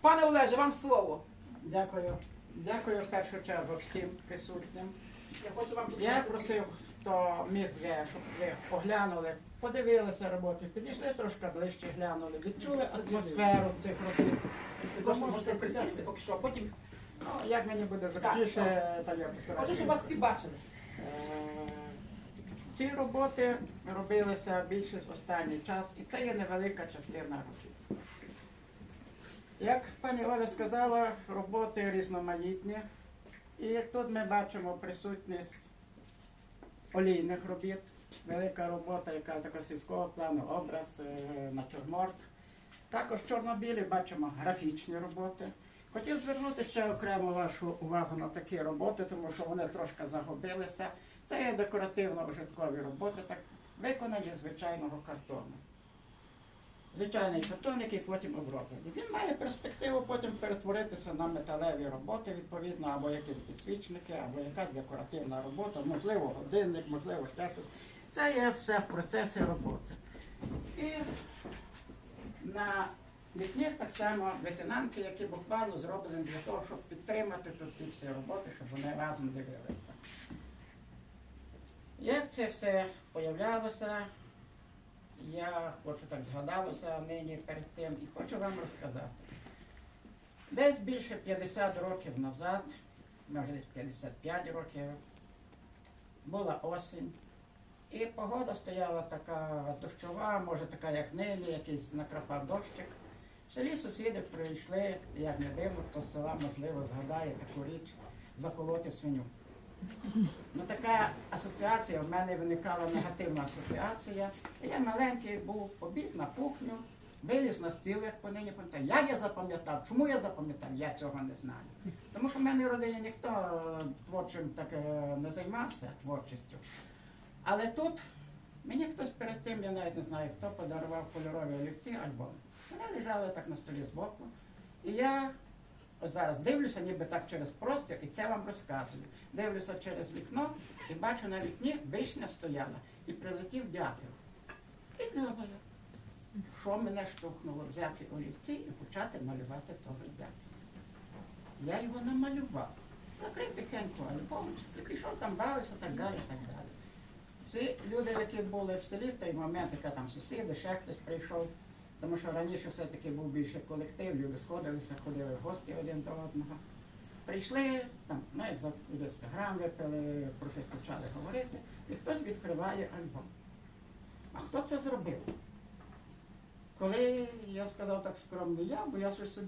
Пане Олеже, вам слово. Дякую. Дякую в першу чергу всім присутнім. Я хочу вам Я просив, хто міг вже, щоб ви оглянули, подивилися роботу, підійшли трошки ближче, глянули, відчули атмосферу цих робіт. Можете, можете присісти поки що, а потім Ну, як мені буде зручніше, так я постараюся. хочу, щоб вас всі бачили. Е, Ці роботи робилися більшість в останній час, і це є невелика частина робіт. Як пані Оля сказала, роботи різноманітні. І тут ми бачимо присутність олійних робіт, велика робота, яка така сільського плану, образ, е, натюрморт. Також чорнобілі бачимо графічні роботи. Хотів звернути ще окремо вашу увагу на такі роботи, тому що вони трошки загубилися. Це є декоративно-ужиткові роботи, так виконані звичайного картону. Звичайний картон, який потім оброблений. Він має перспективу потім перетворитися на металеві роботи, відповідно, або якісь підсвічники, або якась декоративна робота, можливо, годинник, можливо, ще щось. Це є все в процесі роботи. І на вікні так само ветенанки, які буквально зроблені для того, щоб підтримати тут ті всі роботи, щоб вони разом дивилися. Як це все появлялося, я хочу так згадалося нині перед тим і хочу вам розказати. Десь більше 50 років назад, може десь 55 років, була осінь. І погода стояла така дощова, може така, як нині, якийсь накрапав дощик. В селі сусіди прийшли, як не дивно, хто з села, можливо, згадає таку річ заколоти свиню. Ну така асоціація, в мене виникала негативна асоціація. Я маленький був, побіг на кухню, виліз на стіл, як понині пам'ятаю. Як я запам'ятав? Чому я запам'ятав? Я цього не знаю. Тому що в мене в родині ніхто творчим так не займався творчістю. Але тут мені хтось перед тим, я навіть не знаю, хто подарував кольорові олівці альбом. Вони лежали так на столі збоку. І я зараз дивлюся, ніби так через простір, і це вам розказую. Дивлюся через вікно і бачу на вікні вишня стояла і прилетів дятел. І думаю, що мене штовхнуло взяти олівці і почати малювати того дятла. Я його намалював. Закрив тихенько альбом, пішов там бавився, так далі, так далі. Всі люди, які були в селі в той момент, яка там сусіди, ще хтось прийшов, тому що раніше все-таки був більше колектив, люди сходилися, ходили в гості один до одного. Прийшли, там, ну, як за інстаграм випили, про щось почали говорити, і хтось відкриває альбом. А хто це зробив? Коли я сказав так скромно я, бо я щось собі